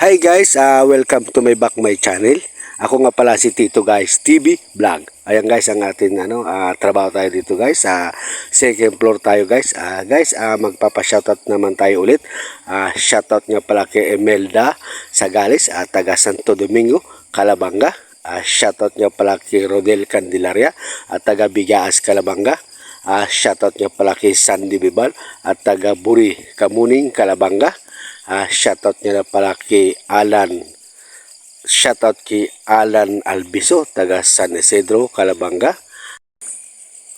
Hi guys, uh, welcome to my back my channel. Ako nga pala si Tito guys, TV Vlog. Ayan guys ang ating ano, ah, trabaho tayo dito guys. Sa second floor tayo guys. Ah, guys, ah, magpapa-shoutout naman tayo ulit. Ah, shoutout nga pala kay Emelda Sagales, at taga Santo Domingo, Calabanga. Ah, shoutout nga pala kay Rodel Candelaria at taga Bigaas, Calabanga. Ah, shoutout nga pala kay Sandy Bibal at taga Buri, Kamuning, Calabanga. Ah, shoutout niya na pala kay Alan. Shoutout kay Alan Albiso, taga San Isidro, Calabanga.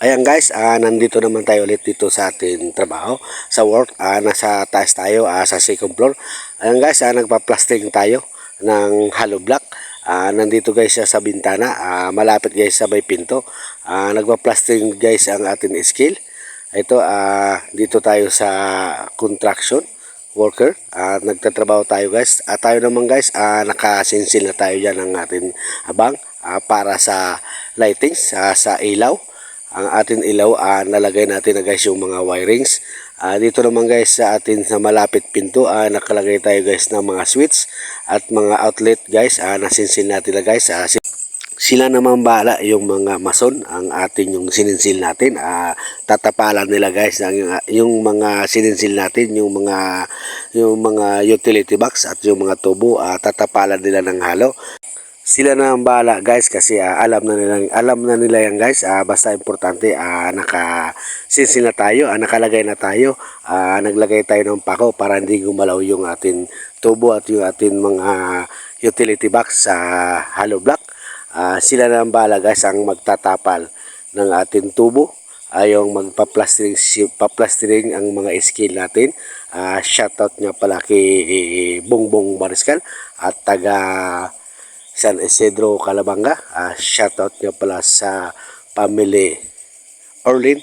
Ayan guys, ah, nandito naman tayo ulit dito sa ating trabaho sa work. Ah, nasa taas tayo ah, sa second floor. Ayan guys, ah, nagpa-plastering tayo ng hollow block. Ah, nandito guys sa bintana. Ah, malapit guys sa may pinto. Ah, nagpa-plastering guys ang ating skill. Ito, ah, dito tayo sa construction worker. At nagtatrabaho tayo guys. At tayo naman guys, ah, nakasinsil na tayo dyan ng ating abang ah, para sa lightings, ah, sa ilaw. Ang ating ilaw, ah, nalagay natin na guys yung mga wirings. Ah, dito naman guys sa atin sa malapit pinto, ah, nakalagay tayo guys ng mga switch at mga outlet guys. Ah, nasinsil natin na guys. Ah, sila naman bala yung mga mason ang ating yung sininsil natin. Ah, tatapalan nila guys ang yung mga sininsil natin yung mga yung mga utility box at yung mga tubo ah, tatapalan nila ng halo. Sila na ang guys kasi ah, alam na nila alam na nila yan guys. Ah, basta importante ah, naka sinsil na tayo ah, nakalagay na tayo. Ah, naglagay tayo ng pako para hindi gumalaw yung atin tubo at yung atin mga utility box sa hollow block Ah, sila na ang bahala guys ang magtatapal ng ating tubo ay yung magpa-plastering pa-plastering ang mga skill natin. Ah, shoutout nga pala kay Bongbong Mariscal at taga San Isidro Calabanga. Ah, shoutout nga pala sa family Orlin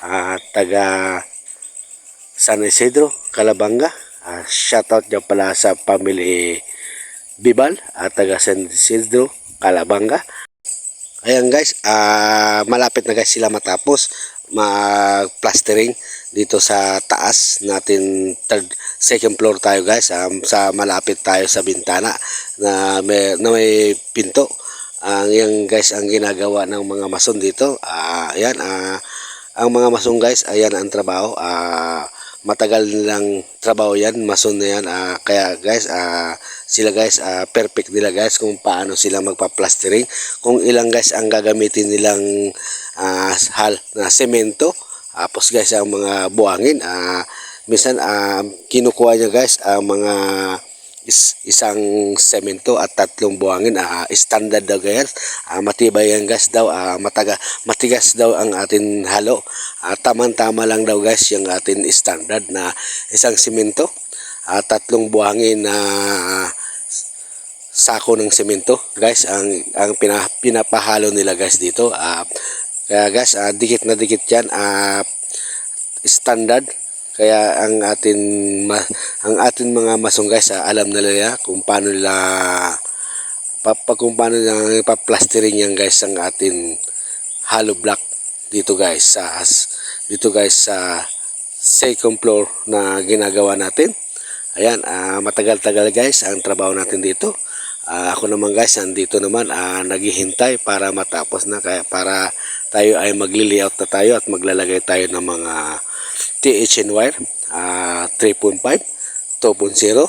at taga San Isidro Calabanga. Ah, shoutout nga pala sa family Bibal at taga San Isidro Calabanga. Ayan guys, ah, malapit na guys sila matapos mag-plastering dito sa taas natin third second floor tayo guys um, sa malapit tayo sa bintana na may, na may pinto. Ang yan guys ang ginagawa ng mga mason dito. Ah ayan ah, ang mga mason guys ayan ang trabaho. Ah matagal nilang trabaho yan mason na yan. Ah, kaya guys ah, sila guys ah, perfect nila guys kung paano sila magpa-plastering. Kung ilang guys ang gagamitin nilang ah, hal na semento tapos guys ang mga buhangin ah, minsan ah, kinukuha niya guys ang mga is, isang semento at tatlong buhangin ah, standard daw guys. Ah, matibay yan guys daw ah, mataga, matigas daw ang atin halo. Ah, tamang-tama lang daw guys yung atin standard na isang semento. At tatlong buhangin na sako ng semento guys ang ang pina, pinapahalo nila guys dito. Ah, kaya guys ah, dikit na dikit yan ah, standard kaya ang atin ma, ang atin mga masong guys ah, alam na nila kung paano nila pa, pa- kung paano nila pa-plastering yan guys ang atin hollow block dito guys sa dito guys sa second floor na ginagawa natin. Ayan ah, matagal-tagal guys ang trabaho natin dito. Ah, ako naman guys nandito naman ah, naghihintay para matapos na kaya para tayo ay magli-layout na tayo at maglalagay tayo ng mga THN wire ah, 3.5 2.0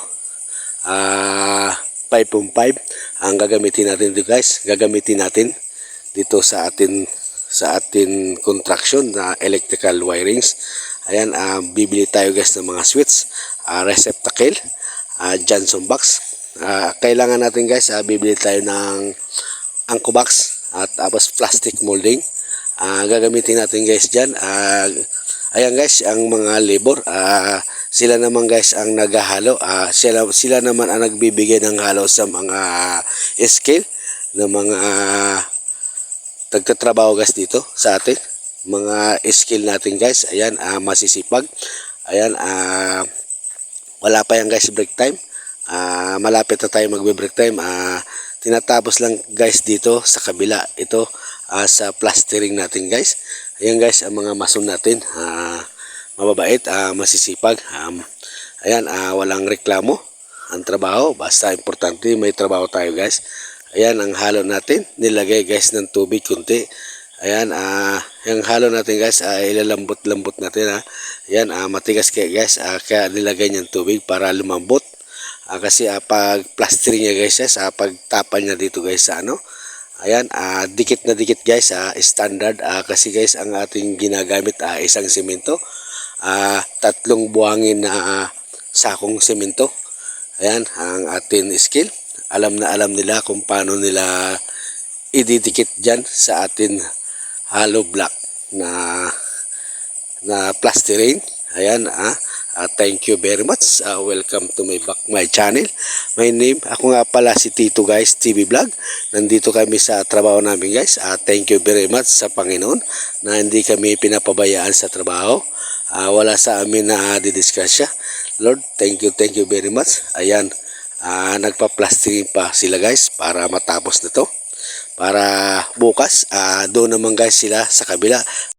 ah 5.5 ang gagamitin natin dito guys gagamitin natin dito sa atin sa atin contraction na electrical wirings. Ayan ah, bibili tayo guys ng mga switch ah, receptacle ah, Johnson box. Ah, kailangan natin guys ah, bibili tayo ng angko box at tapos plastic molding. Ah, gagamitin natin guys dyan Ah, ayan guys ang mga labor ah, sila naman guys ang naghahalo Ah, sila, sila naman ang nagbibigay ng halo sa mga scale ng mga tagtatrabaho guys dito sa atin mga skill natin guys ayan ah, masisipag ayan ah, wala pa yan guys break time Ah, malapit na tayo magbe-break time. Ah, tinatapos lang guys dito sa kabila. Ito ah, sa plastering natin guys. Ayan guys ang mga mason natin. Ah, mababait, ah, masisipag. Um, ayan, ah, walang reklamo. ang trabaho. Basta importante may trabaho tayo guys. Ayan ang halo natin. Nilagay guys ng tubig kunti. Ayan, ah, yung halo natin guys, ah, ilalambot-lambot natin ha. Ayan, ah, matigas kaya guys, ah, kaya nilagay niyang tubig para lumambot. Ah, kasi ah, pag plastering niya guys, guys ah, pag tapal niya dito guys sa ano, Ayan, ah, dikit na dikit guys, ah, standard ah, kasi guys ang ating ginagamit ah, isang simento, ah, tatlong buhangin na ah, sakong simento. Ayan, ang ating skill. Alam na alam nila kung paano nila ididikit dyan sa atin hollow block na na plastering. Ayan, ah, ah, thank you very much. Ah, welcome to my back my channel. My name, ako nga pala si Tito guys, TV Vlog. Nandito kami sa trabaho namin guys. Ah, thank you very much sa Panginoon na hindi kami pinapabayaan sa trabaho. Ah, wala sa amin na didisgrasya. Lord, thank you, thank you very much. Ayan, ah, nagpa-plastering pa sila guys para matapos na to. Para bukas, ah, doon naman guys sila sa kabila